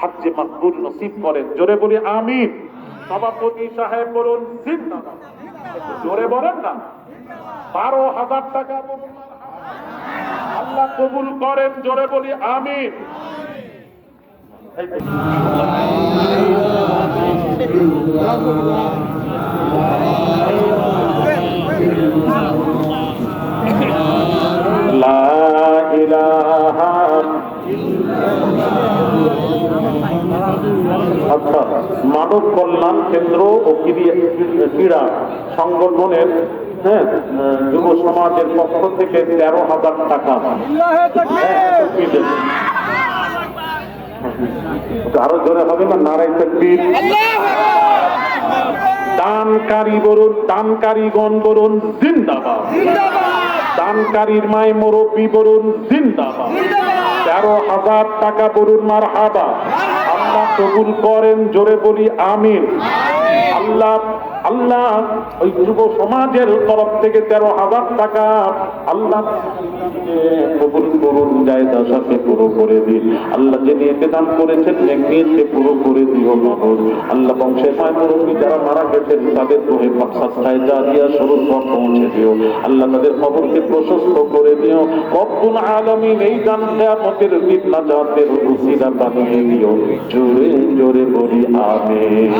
হাজ্জে মাকবুল নসিব করেন। জোরে বলি আমিন। সভাপতি সাহেব বলুন জোরে বলেন না। বারো হাজার টাকা আল্লাহ কবুল করেন, জোরে বলি আমিন। লা ইলাহা আচ্ছা মানব কল্যাণ কেন্দ্র ও ক্রী- ক্রীড়া সংগঠনের হ্যাঁ যুব সমাজের পক্ষ থেকে তেরো হাজার টাকা। হ্যাঁ, আরও জোরে হবে না? নারাই তকবীর দানকারী বলুন দানকারীগণ বলুন জিন্দাবাদ। দানকারীর মায় মুরব্বী বলুন জিন্দাবাদ। তেরো হাজার টাকা বলুন মার হাবা আল্লাহ কবুল করেন, জোরে বলি আমিন। আল্লাহ আল্লাহ, ওই যুব সমাজের তরফ থেকে তেরো হাজার টাকা। আল্লাহ কবুল করুন, জায়দা সাথে পুরো করে দিন। আল্লাহ যে নিয়েতে দান করেছেন নিয়েছে পুরো করে দিও মহর আল্লাহ বংশের মায় মুরব্বী, যারা মারা গেছেন, তাদের তোহে সাক্ষায় যা দিয়া স্বরূপ পৌঁছে দিও। আল্লাহ তাদের খবরকে প্রশস্ত করে দিও। রব্বুল আলামিন এই দান কেয়ামতের দিন নাজাতের উসিলা বানিয়ে দিও। জোরে জোরে বলি আমিন।